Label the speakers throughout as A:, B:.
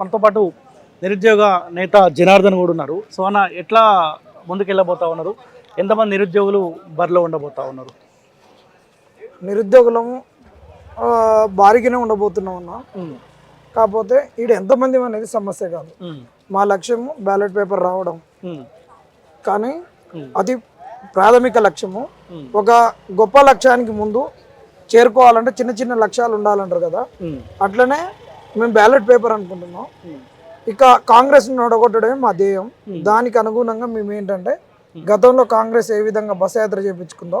A: మనతో పాటు నిరుద్యోగ నేత జనార్దన్ కూడా ఉన్నారు. సో అన్న ఎట్లా ముందుకెళ్ళబోతా ఉన్నారు? ఎంతమంది నిరుద్యోగులు బరిలో ఉండబోతా ఉన్నారు?
B: నిరుద్యోగులము భారీగానే ఉండబోతున్నాం అన్న. కాకపోతే ఈడ ఎంతమంది అనేది సమస్య కాదు. మా లక్ష్యము బ్యాలెట్ పేపర్ రావడం. కానీ అది ప్రాథమిక లక్ష్యము ఒక గొప్ప లక్ష్యానికి ముందు చేరుకోవాలంటే చిన్న చిన్న లక్ష్యాలు ఉండాలంటారు కదా. అట్లనే మేము బ్యాలెట్ పేపర్ అనుకుంటున్నాం. ఇక కాంగ్రెస్ నడగొట్టడమే మా ధ్యేయం. దానికి అనుగుణంగా మేము ఏంటంటే గతంలో కాంగ్రెస్ ఏ విధంగా బస్ యాత్ర చేయించుకుందో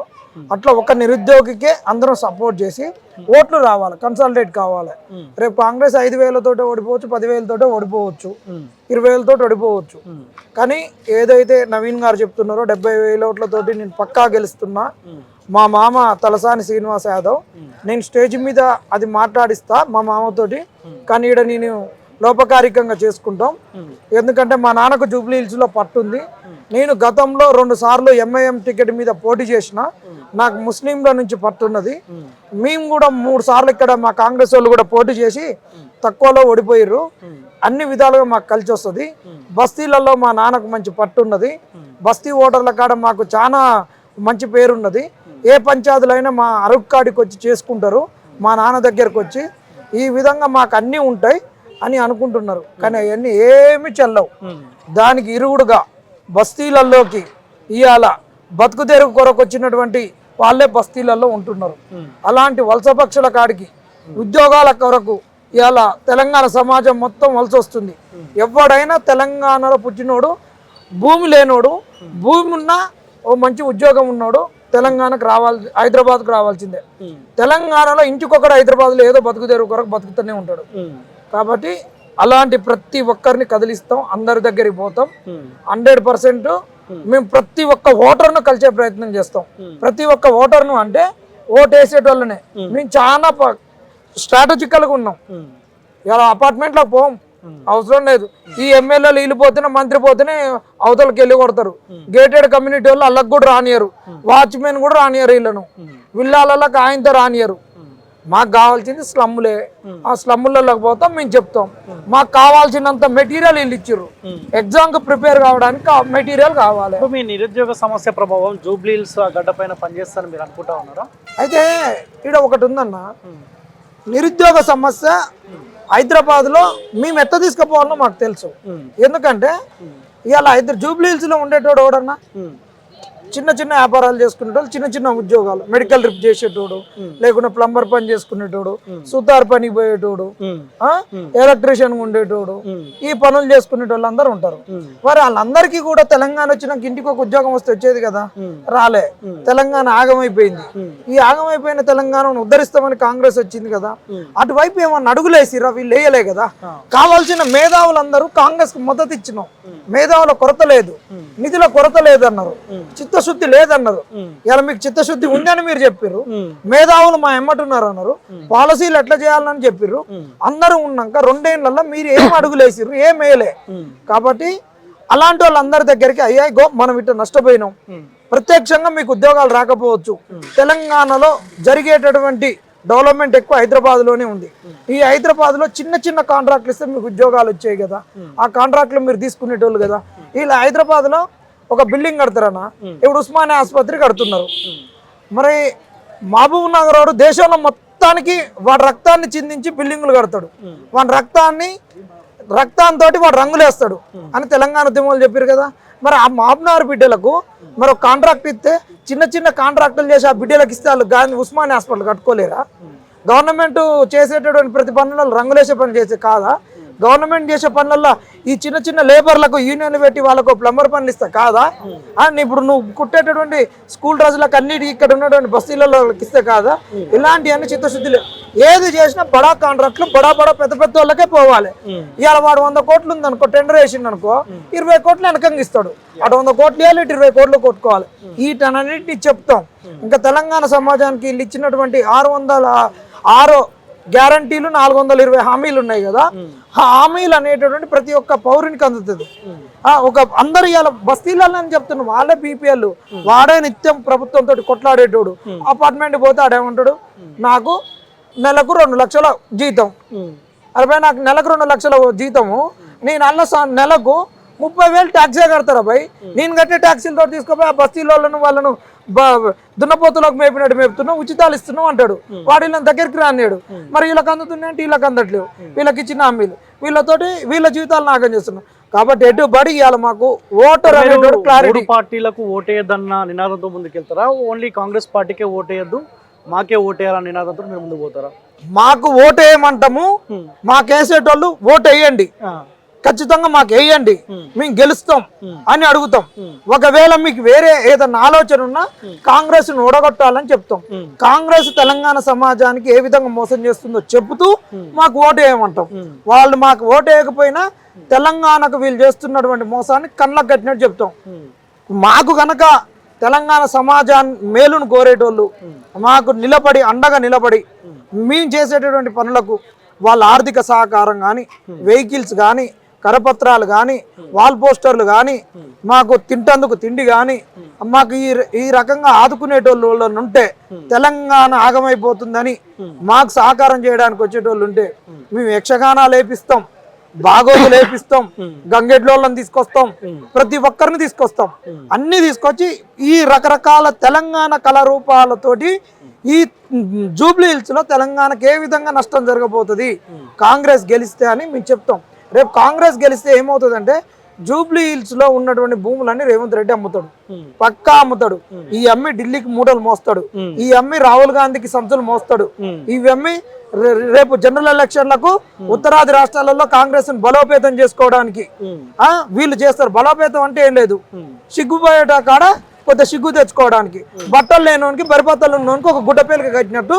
B: అట్లా ఒక నిరుద్యోగికే అందరం సపోర్ట్ చేసి ఓట్లు రావాలి కన్సల్టేట్ కావాలి. రేపు కాంగ్రెస్ ఐదు వేలతోటే ఓడిపోవచ్చు పదివేలతోటే ఓడిపోవచ్చు ఇరవై వేలతో ఓడిపోవచ్చు. కానీ ఏదైతే నవీన్ గారు చెప్తున్నారో డెబ్బై వేల ఓట్లతోటి నేను పక్కా గెలుస్తున్నా మా మామ తలసాని శ్రీనివాస్ యాదవ్. నేను స్టేజ్ మీద అది మాట్లాడిస్తా మా మామతోటి. కానీ ఈడ నేను లోపకారికంగా చేసుకుంటాం. ఎందుకంటే మా నాన్నకు జూబ్లీ హిల్స్లో పట్టుంది నేను గతంలో రెండు సార్లు ఎంఐఎం టికెట్ మీద పోటీ చేసిన. నాకు ముస్లింల నుంచి పట్టున్నది మేము కూడా మూడు సార్లు ఇక్కడ మా కాంగ్రెస్ వాళ్ళు కూడా పోటీ చేసి తక్కువలో ఓడిపోయారు అన్ని విధాలుగా మాకు కలిసి వస్తుంది. బస్తీలలో మా నాన్నకు మంచి పట్టున్నది బస్తీ ఓటర్ల కాడ మాకు చాలా మంచి పేరున్నది. ఏ పంచాయతీలైనా మా అరుగు కాడికి వచ్చి చేసుకుంటారు మా నాన్న దగ్గరకు వచ్చి ఈ విధంగా మాకు అన్నీ ఉంటాయి అని అనుకుంటున్నారు. కానీ అవన్నీ ఏమి చెల్లవు. దానికి ఇరుగుడుగా బస్తీలలోకి ఇవాళ బతుకు తెరుగు కొరకు వచ్చినటువంటి వాళ్ళే బస్తీలలో ఉంటున్నారు. అలాంటి వలస పక్షుల కాడికి ఉద్యోగాల కొరకు ఇవాళ తెలంగాణ సమాజం మొత్తం వలస వస్తుంది ఎవడైనా తెలంగాణలో పుట్టినోడు భూమి లేనోడు భూమి ఉన్నా ఓ మంచి ఉద్యోగం ఉన్నోడు తెలంగాణకు రావాలి హైదరాబాద్కు రావాల్సిందే. తెలంగాణలో ఇంటికొకడు హైదరాబాద్లో ఏదో బతుకు కొరకు బతుకుతూనే ఉంటాడు. కాబట్టి అలాంటి ప్రతి ఒక్కరిని కదిలిస్తాం అందరి దగ్గరికి పోతాం. హండ్రెడ్ పర్సెంట్ మేము. ప్రతి ఒక్క ఓటర్ను కలిసే ప్రయత్నం చేస్తాం. ప్రతి ఒక్క ఓటర్ను అంటే ఓటు వేసేటోళ్ళనే మేము చాలా స్ట్రాటజికల్గా ఉన్నాం. ఇలా అపార్ట్మెంట్లో పోం. అవసరం లేదు. ఈ ఎమ్మెల్యేలు వీళ్ళు పోతేనే మంత్రి పోతేనే అవతలకి వెళ్ళి కొడతారు. గేటెడ్ కమ్యూనిటీ వాళ్ళు అల్లకి కూడా రానియరు. వాచ్మెన్ కూడా రానియరు వీళ్ళను. విల్లాలకి ఆయనతో రానియరు. మాకు కావాల్సింది స్లమ్ములే. ఆ స్లమ్ములలోకి పోతాం మేము చెప్తాం. మాకు కావాల్సినంత మెటీరియల్ వీళ్ళు ఇచ్చారు ఎగ్జామ్కి ప్రిపేర్ కావడానికి మెటీరియల్ కావాలి.
A: మీ నిరుద్యోగ సమస్య ప్రభావం జూబ్లీల్స్ గడ్డ పైన పనిచేస్తారని మీరు అనుకుంటా ఉన్నారా?
B: అయితే ఇక్కడ ఒకటి ఉందన్న. నిరుద్యోగ సమస్య హైదరాబాద్లో మేము ఎట్ట తీసుకుపోవాలో మాకు తెలుసు. ఎందుకంటే ఇవాళ హైదరా జూబ్లీ హిల్స్లో ఉండేటోడు ఎవడన్నా? చిన్న చిన్న వ్యాపారాలు చేసుకునేటోడు చిన్న చిన్న ఉద్యోగాలు. మెడికల్ రిప్ చేసేటోడు లేకుంటే ప్లంబర్ పని చేసుకునేటోడు సుతార్ పనికి పోయేటోడు? ఎలక్ట్రీషియన్ ఉండేటోడు. ఈ పనులు చేసుకునేటోళ్ళు అందరూ ఉంటారు. మరి వాళ్ళందరికీ కూడా తెలంగాణ వచ్చినాక ఇంటికి ఒక ఉద్యోగం వస్తే వచ్చేది కదా? రాలే. తెలంగాణ ఆగమైపోయింది. ఈ ఆగమైపోయిన తెలంగాణను ఉద్ధరిస్తామని కాంగ్రెస్ వచ్చింది కదా? అటువైపు ఏమన్నా అడుగులేసిరా? వీళ్ళు వేయలే కదా? కావాల్సిన మేధావులందరూ కాంగ్రెస్కు మద్దతు ఇచ్చినాం. మేధావుల కొరత లేదు. నిధుల కొరత లేదన్నారు. చిత్తశుద్ధి లేదన్నారు. ఇలా మీకు చిత్తశుద్ధి ఉందని మీరు చెప్పారు మేధావులు మా ఎమ్మటున్నారు అన్నారు పాలసీలు ఎట్లా చేయాలని చెప్పారు అందరూ ఉన్నాక రెండేళ్ళలో మీరు ఏం అడుగులేసిర్రు ఏం వేయలే. కాబట్టి అలాంటి వాళ్ళందరి దగ్గరికి అయ్యాయి గో మనం ఇట్లా నష్టపోయినాం. ప్రత్యక్షంగా మీకు ఉద్యోగాలు రాకపోవచ్చు. తెలంగాణలో జరిగేటటువంటి డెవలప్మెంట్ ఎక్కువ హైదరాబాద్లోనే ఉంది ఈ హైదరాబాద్లో చిన్న చిన్న కాంట్రాక్ట్లు ఇస్తే మీకు ఉద్యోగాలు వచ్చాయి కదా. ఆ కాంట్రాక్ట్లు మీరు తీసుకునేటోళ్ళు కదా. ఇలా హైదరాబాద్లో ఒక బిల్డింగ్ కడతారన్న. ఇప్పుడు ఉస్మానియా ఆసుపత్రి కడుతున్నారు. మరి మహబూబ్ నగర్ వాడు దేశంలో మొత్తానికి వాడి రక్తాన్ని చిందించి బిల్డింగులు కడతాడు. వాడి రక్తాన్ని రక్తంతో వాడు రంగులేస్తాడు అని తెలంగాణ ఉద్యమాలు చెప్పారు కదా. మరి ఆ మహబూబ్నగర్ బిడ్డలకు మరి ఒక కాంట్రాక్ట్ ఇస్తే చిన్న చిన్న కాంట్రాక్టులు చేసి ఆ బిడ్డలకు ఇస్తే వాళ్ళు గాంధీ ఉస్మానియా హాస్పిటల్ కట్టుకోలేరా? గవర్నమెంట్ చేసేటటువంటి ప్రతి పనులలో రంగులేసే పని చేసే కాదా? గవర్నమెంట్ చేసే పనులలో ఈ చిన్న చిన్న లేబర్లకు యూనియన్లు పెట్టి వాళ్ళకు ప్లంబర్ పనులు ఇస్తా కాదా? అండ్ ఇప్పుడు నువ్వు కుట్టేటటువంటి స్కూల్ డ్రెస్లకు అన్నిటి ఇక్కడ ఉన్నటువంటి బస్తీలలో ఇస్తే కాదా? ఇలాంటివన్నీ చిత్తశుద్ధి లేవు ఏది చేసినా బడా కాంట్రాక్ట్లు బడా బడా పెద్ద పెద్ద వాళ్ళకే పోవాలి. ఇవాళ వాడు వంద కోట్లు ఉంది అనుకో టెండర్ వేసిండు అనుకో ఇరవై కోట్లు వెనకంగా ఇస్తాడు. అటు వంద కోట్లు ఇవ్వాలి ఇటు ఇరవై కోట్లు కొట్టుకోవాలి. వీటన్నిటిని చెప్తాం. ఇంకా తెలంగాణ సమాజానికి వీళ్ళు ఇచ్చినటువంటి ఆరు వందల ఆరు గ్యారంటీలు నాలుగు వందల ఇరవై హామీలు ఉన్నాయి కదా. ఆ హామీలు అనేటటువంటి ప్రతి ఒక్క పౌరునికి అందుతుంది. ఆ, ఒక అందరు ఇవాళ బస్తీలలో అని చెప్తున్నారు వాళ్ళే బీపీఎల్ వాడే నిత్యం ప్రభుత్వంతో కొట్లాడేటోడు. అపార్ట్మెంట్ పోతే ఆడేమంటాడు? నాకు నెలకు రెండు లక్షల జీతం. అరే నాకు నెలకు రెండు లక్షల జీతము. నేను అన్న నెలకు ముప్పై వేలు ట్యాక్సే కడతారా భయ్? నేను కట్టే ట్యాక్సీలతో తీసుకోపోయి ఆ బస్తీలోళ్ళను వాళ్ళను దున్నపోతులకు మేపినట్టు మేపుతున్నావు ఉచితాలు ఇస్తున్నావు అంటాడు. వాడు వీళ్ళని దగ్గరికి రానియాడు. మరి వీళ్ళకి అందుతున్నాయి అంటే వీళ్ళకి అందట్లేవు. వీళ్ళకి ఇచ్చిన హామీలు. వీళ్ళతోటి వీళ్ళ జీవితాలు నాగం చేస్తున్నాం. కాబట్టి ఎటు బడి ఇవ్వాలి మాకు ఓటర్ అనేటోడు క్లారిటీ
A: పార్టీలకు ఓటేయద్దన్న నినాదంతో ముందుకెళ్తారా? ఓన్లీ కాంగ్రెస్ పార్టీకే ఓటేయద్దు మాకే ఓటేయాలన్న నినాదంతో మీరు ముందుకు పోతారా?
B: మాకు ఓటు వేయమంటాము మాకు ఖచ్చితంగా మాకు వేయండి. మేము గెలుస్తాం. అని అడుగుతాం. ఒకవేళ మీకు వేరే ఏదైనా ఆలోచన ఉన్నా కాంగ్రెస్ను ఓడగొట్టాలని చెప్తాం. కాంగ్రెస్ తెలంగాణ సమాజానికి ఏ విధంగా మోసం చేస్తుందో చెబుతూ మాకు ఓటు వేయమంటాం. వాళ్ళు మాకు ఓటు వేయకపోయినా తెలంగాణకు వీళ్ళు చేస్తున్నటువంటి మోసాన్ని కళ్ళకు కట్టినట్టు చెప్తాం. మాకు గనక తెలంగాణ సమాజాన్ని మేలును కోరేటోళ్ళు మాకు నిలబడి అండగా నిలబడి మేము చేసేటటువంటి పనులకు వాళ్ళ ఆర్థిక సహకారం కానీ వెహికల్స్ కానీ కరపత్రాలు కానీ వాల్ పోస్టర్లు కానీ మాకు తింటందుకు తిండి కానీ మాకు ఈ ఈ రకంగా ఆదుకునేటోళ్ళు ఉంటే తెలంగాణ ఆగమైపోతుందని మాకు సహకారం చేయడానికి వచ్చేటోళ్ళు ఉంటే మేము యక్షగానాలు లేపిస్తాం బాగోగులు లేపిస్తాం గంగెడ్లోళ్ళని తీసుకొస్తాం ప్రతి ఒక్కరిని తీసుకొస్తాం. అన్ని తీసుకొచ్చి ఈ రకరకాల తెలంగాణ కళారూపాలతోటి ఈ జూబ్లీ హిల్స్లో తెలంగాణకి ఏ విధంగా నష్టం జరగబోతుంది కాంగ్రెస్ గెలిస్తే అని మేము చెప్తాం. రేపు కాంగ్రెస్ గెలిస్తే ఏమవుతుందంటే జూబ్లీ హిల్స్లో ఉన్నటువంటి భూములన్నీ రేవంత్ రెడ్డి అమ్ముతాడు.
A: ఉమ్,
B: పక్కా అమ్ముతాడు. ఈ అమ్మి ఢిల్లీకి మూటలు మోస్తాడు. ఈ అమ్మి రాహుల్ గాంధీకి సంచులు మోస్తాడు. ఇవి అమ్మి రేపు జనరల్ ఎలక్షన్లకు ఉత్తరాది రాష్ట్రాలలో కాంగ్రెస్ బలోపేతం చేసుకోవడానికి. వీళ్ళు చేస్తారు. బలోపేతం అంటే ఏం లేదు. సిగ్గుపోయేట కాడ కొద్ది సిగ్గు తెచ్చుకోవడానికి. బట్టలు లేనోనికి బరిపత్తలు ఉన్నోనికి ఒక గుడ్డ పేలిక కట్టినట్టు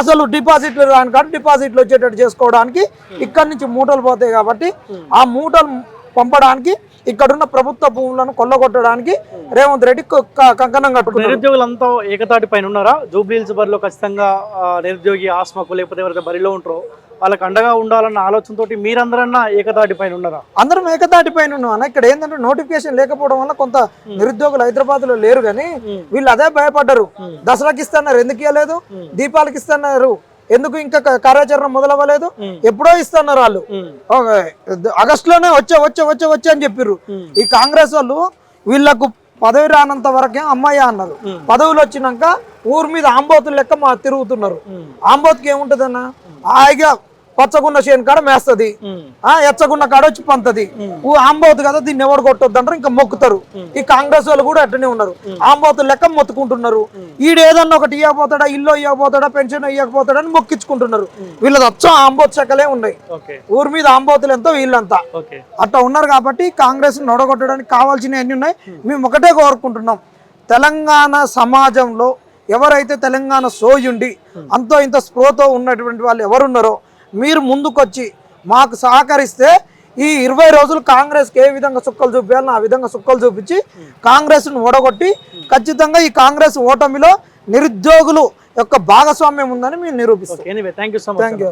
B: అసలు డిపాజిట్లు రాని కాడ డిపాజిట్లు వచ్చేటట్టు చేసుకోవడానికి ఇక్కడి నుంచి మూటలు పోతాయి కాబట్టి ఆ మూటలు పంపడానికి ఇక్కడున్న ప్రభుత్వ భూములను కొల్లగొట్టడానికి రేవంత్ రెడ్డి కంకణం కట్టుకున్నారు
A: నిరుద్యోగులంతా ఏకతాటి పైన ఉన్నారా? జూబ్లీ హిల్స్ బరిలో ఖచ్చితంగా నిరుద్యోగి ఆస్మకు లేకపోతే ఎవరైతే బరిలో ఉంటారో వాళ్ళకి అండగా ఉండాలన్న ఆలోచనతో మీరందరన్నా ఏకతాటి పైన ఉన్నారా?
B: అందరం ఏకతాటి పైన ఉన్నాం. ఇక్కడ ఏంటంటే నోటిఫికేషన్ లేకపోవడం వల్ల కొంత నిరుద్యోగులు హైదరాబాద్లో లేరు కానీ వీళ్ళు అదే భయపడ్డారు. దసరాకి ఇస్తున్నారు. ఎందుకు ఇవ్వలేదు దీపాలకి ఇస్తున్నారు. ఎందుకు ఇంకా కార్యాచరణ మొదలవ్వలేదు? ఎప్పుడో ఇస్తున్నారు వాళ్ళు. ఆగస్ట్లోనే వచ్చే వచ్చే వచ్చే వచ్చే అని చెప్పిర్రు. ఈ కాంగ్రెస్ వాళ్ళు వీళ్ళకు పదవి రానంత వరకే అమ్మాయి అన్నారు. పదవులు వచ్చినాక ఊరి మీద ఆంబోతులు లెక్క మా తిరుగుతున్నారు. ఆంబోతుకి ఏముంటదన్న? హాయిగా పచ్చగున్న చేను కాడ మేస్తుంది. ఆ ఎచ్చగున్న కాడ వచ్చి పంతది. ఊ ఆంబోతు కదా దీన్ని ఎవరు కొట్టొద్దు అంటారు ఇంకా మొక్కుతారు. ఈ కాంగ్రెస్ వాళ్ళు కూడా అట్టనే ఉన్నారు. ఆంబోతు లెక్క మొత్తుకుంటున్నారు. ఈడు ఏదన్నా ఒకటి ఇవ్వకపోతాడా ఇల్లు ఇవ్వకపోతాడా పెన్షన్ ఇవ్వకపోతాడా అని మొక్కించుకుంటున్నారు. వీళ్ళది అచ్చం ఆంబోతు చెక్కలే ఉన్నాయి. ఊరి మీద ఆంబోతులు ఎంతో వీళ్ళంతా. అట్లా ఉన్నారు కాబట్టి కాంగ్రెస్ నొడగొట్టడానికి కావాల్సినవి అన్ని ఉన్నాయి. మేము ఒకటే కోరుకుంటున్నాం. తెలంగాణ సమాజంలో ఎవరైతే తెలంగాణ సోయుండి అంతో ఇంత స్పృహతో ఉన్నటువంటి వాళ్ళు ఎవరున్నారో మీరు ముందుకొచ్చి మాకు సహకరిస్తే ఈ ఇరవై రోజులు కాంగ్రెస్కి ఏ విధంగా సుక్కలు చూపించాలో ఆ విధంగా సుక్కలు చూపించి కాంగ్రెస్ను ఓడగొట్టి ఖచ్చితంగా ఈ కాంగ్రెస్ ఓటమిలో నిరుద్యోగులు యొక్క భాగస్వామ్యం ఉందని మేము నిరూపిస్తాం.
A: Okay anyway thank you so much
B: thank you